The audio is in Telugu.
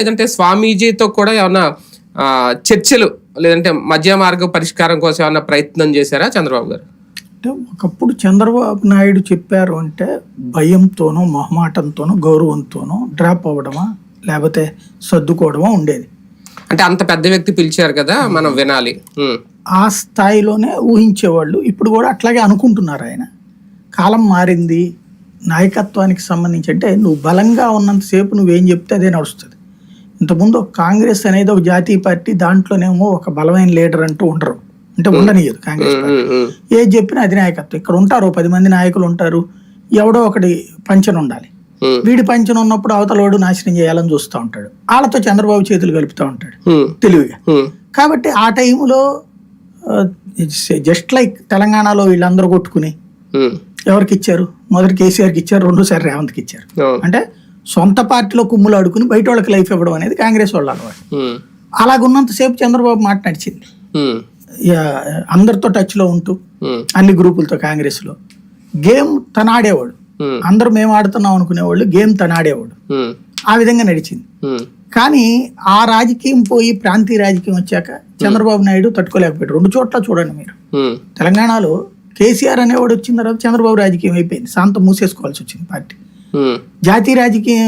లేదంటే స్వామీజీతో కూడా ఏమన్నా చర్చలు లేదంటే మధ్య మార్గ పరిష్కారం కోసం ఏమన్నా ప్రయత్నం చేశారా చంద్రబాబు గారు? అంటే ఒకప్పుడు చంద్రబాబు నాయుడు చెప్పారు అంటే భయంతోనో మొహమాటంతోనో గౌరవంతోనో డ్రాప్ అవ్వడమా లేకపోతే సర్దుకోవడమా ఉండేది. అంటే అంత పెద్ద వ్యక్తి పిలిచారు కదా మనం వినాలి. ఆ స్థాయిలోనే ఊహించేవాళ్ళు ఇప్పుడు కూడా అట్లాగే అనుకుంటున్నారు ఆయన. కాలం మారింది నాయకత్వానికి సంబంధించి అంటే నువ్వు బలంగా ఉన్నంతసేపు నువ్వేం చెప్తే అదే నడుస్తుంది. ఇంతకుముందు కాంగ్రెస్ అనేది ఒక జాతీయ పార్టీ దాంట్లోనేమో ఒక బలమైన లీడర్ అంటూ ఉండరు. అంటే ఉండనియదు కాంగ్రెస్ పార్టీ. ఏది చెప్పినా అది నాయకత్వం. ఇక్కడ ఉంటారు పది మంది నాయకులు ఉంటారు. ఎవడో ఒకటి పంచన ఉండాలి. వీడి పంచన ఉన్నప్పుడు అవతలోడు నాశనం చేయాలని చూస్తూ ఉంటాడు. వాళ్ళతో చంద్రబాబు చేతులు కలుపుతూ ఉంటాడు. తెలివిగా. కాబట్టి ఆ టైంలో జస్ట్ లైక్ తెలంగాణలో వీళ్ళందరూ కొట్టుకుని ఎవరికి ఇచ్చారు? మొదటి కేసీఆర్కి ఇచ్చారు రెండోసారి రేవంత్కి ఇచ్చారు. అంటే సొంత పార్టీలో కుమ్ములు ఆడుకుని బయట వాళ్ళకి లైఫ్ ఇవ్వడం అనేది కాంగ్రెస్ వాళ్ళ ఉమ్, అలాగున్నంతసేపు చంద్రబాబు మాట నడిచింది. అందరితో టచ్లో ఉంటూ ఉమ్, అన్ని గ్రూపులతో కాంగ్రెస్లో. గేమ్ తన ఆడేవాడు అందరూ మేము ఆడుతున్నాం అనుకునేవాళ్ళు గేమ్ తన ఆడేవాడు ఆ విధంగా నడిచింది. కానీ ఆ రాజకీయం పోయి ప్రాంతీయ రాజకీయం వచ్చాక చంద్రబాబు నాయుడు తట్టుకోలేకపోయాడు. రెండు చోట్ల చూడండి మీరు. తెలంగాణలో కేసీఆర్ అనేవాడు వచ్చిన తర్వాత చంద్రబాబు రాజకీయం అయిపోయింది. శాంతం మూసేసుకోవాల్సి వచ్చింది పార్టీ. ఉమ్, జాతీయ రాజకీయం